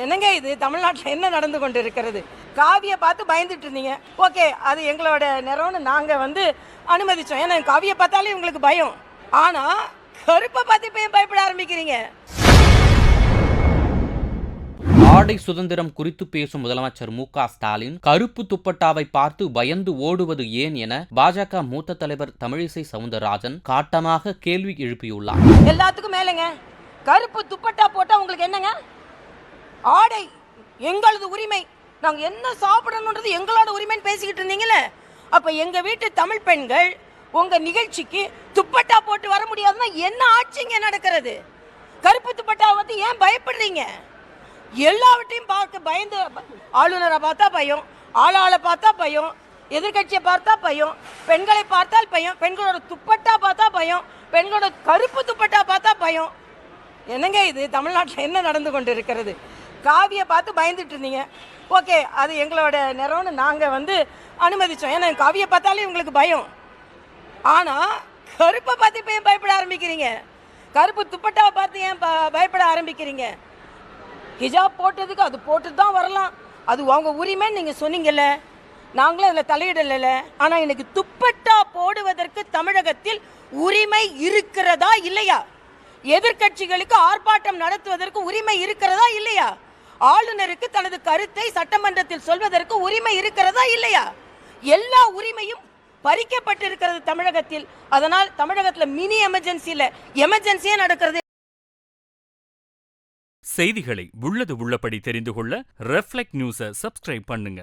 என்னங்க இது? தமிழ்நாட்டில் என்ன நடந்து கொண்டு இருக்கிறது காவியை பார்த்து பயந்துட்டு இருந்தீங்க. ஓகே அது எங்களோட நிறம்னு நாங்கள் வந்து அனுமதிச்சோம். ஏன்னா காவியை பார்த்தாலே உங்களுக்கு பயம். ஆனால் கருப்பை பார்த்து இப்போ பயப்பட ஆரம்பிக்கிறீங்க? ஆடை சுதந்திரம் குறித்து பேசும் முதலமைச்சர் மு ஸ்டாலின் கருப்பு துப்பட்டாவை பார்த்து பயந்து ஓடுவது ஏன் என பாஜக மூத்த தலைவர் தமிழிசை சவுந்தரராஜன் காட்டமாக கேள்வி எழுப்பியுள்ளார். எல்லாத்துக்கும் மேலேங்க. கருப்பு துப்பட்டா போட்டால் உங்களுக்கு என்னங்க? ஆடை எங்களது உரிமை. நாங்கள் என்ன சாப்பிடணுன்றது எங்களோட உரிமைன்னு பேசிக்கிட்டு இருந்தீங்களே அப்போ எங்கள் வீட்டு தமிழ் பெண்கள் உங்கள் நிகழ்ச்சிக்கு துப்பட்டா போட்டு வர முடியாதுன்னா என்ன ஆட்சிங்க நடக்கிறது? கருப்பு துப்பட்டாவை வந்து ஏன் பயப்படுறீங்க? எல்லாவற்றையும் பார்க்க பயந்து ஆளுநரை பார்த்தா பயம் ஆளாளை பார்த்தா பயம் எதிர்க்கட்சியை பார்த்தா பயம் பெண்களை பார்த்தால் பயம் பெண்களோட துப்பட்டா பார்த்தா பயம் பெண்களோட கருப்பு துப்பட்டா பார்த்தா பயம். என்னங்க இது? தமிழ்நாட்டில் என்ன நடந்து கொண்டு இருக்கிறது காவியை பார்த்து பயந்துட்டு இருந்தீங்க. ஓகே அது எங்களோட நிறம்னு நாங்கள் வந்து அனுமதித்தோம் ஏன்னா காவியை பார்த்தாலே உங்களுக்கு பயம். ஆனால் கருப்பை பார்த்து இப்போ ஏன் பயப்பட ஆரம்பிக்கிறீங்க? கருப்பு துப்பட்டாவை பார்த்து ஏன் பயப்பட ஆரம்பிக்கிறீங்க? ஹிஜாப் போட்டதுக்கு அது போட்டு தான் வரலாம். அது அவங்க உரிமைன்னு நீங்கள் சொன்னீங்கல்ல. நாங்களும் அதில் தலையிடலைல்ல ஆனால் எனக்கு துப்பட்டா போடுவதற்கு தமிழகத்தில் உரிமை இருக்கிறதா இல்லையா? எதிர்கட்சிகளுக்கு ஆர்ப்பாட்டம் நடத்துவதற்கு உரிமை இருக்கிறதா இல்லையா? ஆளுநருக்கு தனது கருத்தை சட்டமன்றத்தில் சொல்வதற்கு உரிமை இருக்கிறதா இல்லையா? எல்லா உரிமையும் பறிக்கப்பட்டிருக்கிறது தமிழகத்தில். அதனால் தமிழகத்தில் மினி எமர்ஜென்சியில் எமர்ஜென்சியே நடக்கிறது. செய்திகளை உள்ளது உள்ளபடி தெரிந்து கொள்ள ரெஃப்ளெக்ட் நியூஸை சப்ஸ்கிரைப் பண்ணுங்க.